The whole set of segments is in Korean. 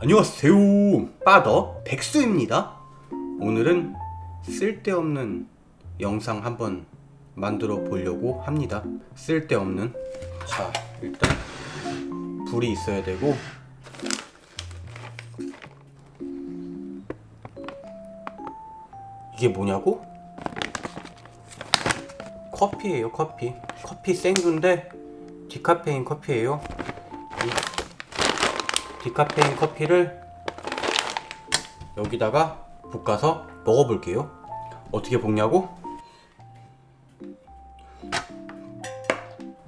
안녕하세요. 빠더 백수입니다. 오늘은 쓸데없는 영상 한번 만들어 보려고 합니다. 쓸데없는. 자, 일단 불이 있어야 되고 이게 뭐냐고? 커피예요, 커피. 커피 생두인데 디카페인 커피예요. 이 디카페인 커피를 여기다가 볶아서 먹어볼게요. 어떻게 볶냐고?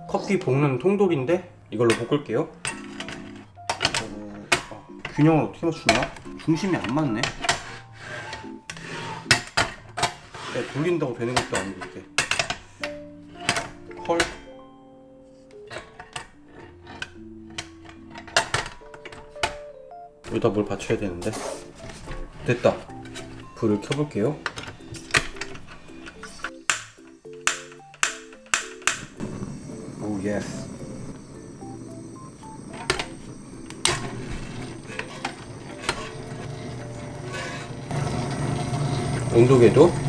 커피 볶는 통돌인데 이걸로 볶을게요. 균형을 어떻게 맞추냐? 중심이 안 맞네. 네, 돌린다고 되는 것도 아니고 이게. 헐. 여기다 뭘 받쳐야 되는데. 됐다. 불을 켜볼게요. 오 예스. 온도계도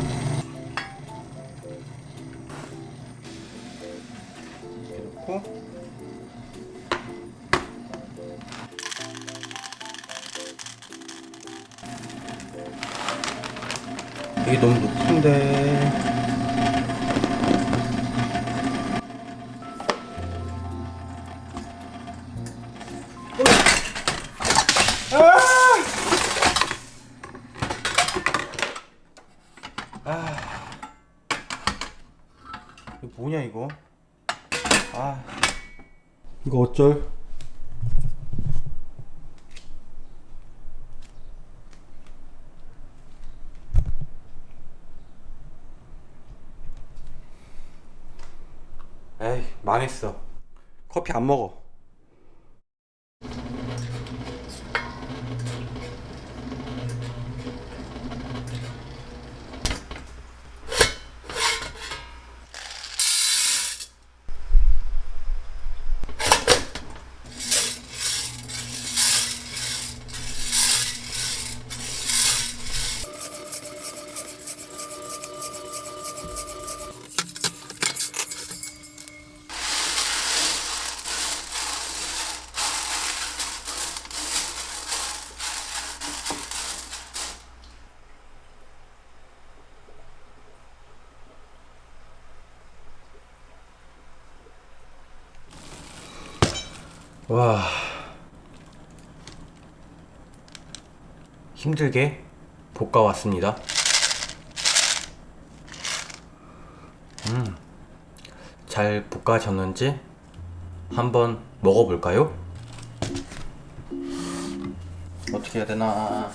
이게 너무 높은데. 이거 뭐냐 이거? 아. 이거 어쩔 에이 망했어. 커피 안 먹어 와 힘들게 볶아 왔습니다. 음, 잘 볶아졌는지 한번 먹어볼까요? 어떻게 해야 되나?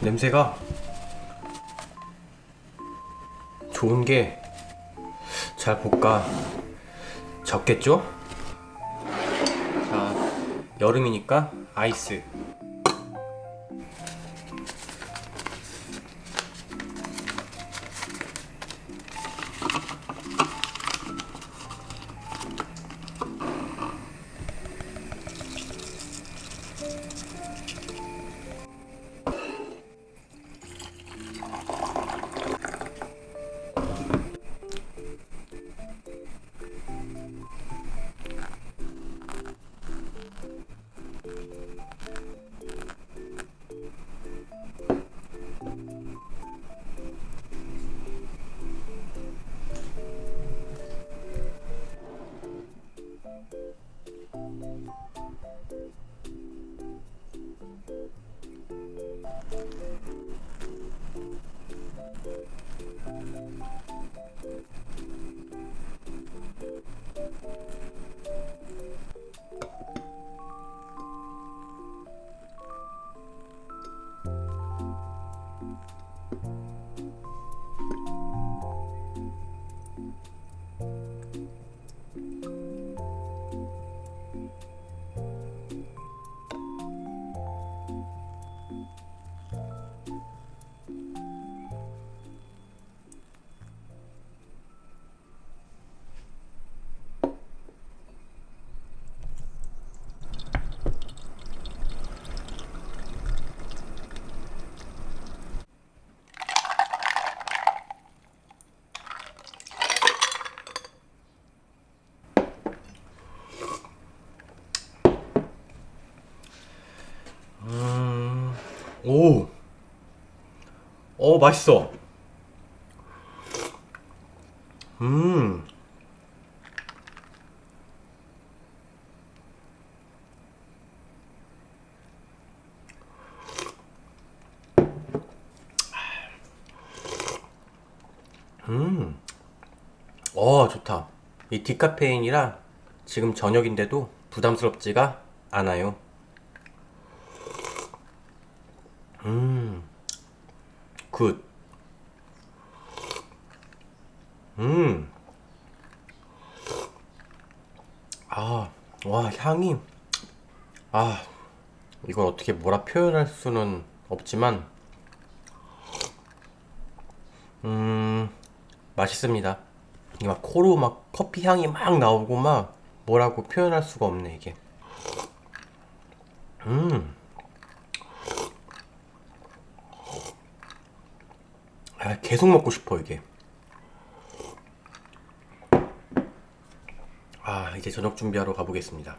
냄새가 좋은 게잘 볶아 적겠죠? 자, 여름이니까 아이스. 어 맛있어. 음, 음, 어 좋다. 이 디카페인이라 지금 저녁인데도 부담스럽지가 않아요. 굿. 음, 아, 와, 향이, 아, 이건 어떻게 뭐라 표현할 수는 없지만, 음, 맛있습니다. 막 코로 막 커피 향이 막 나오고 막 뭐라고 표현할 수가 없네, 이게. 음, 아, 계속 먹고 싶어, 이게. 아, 이제 저녁 준비하러 가보겠습니다.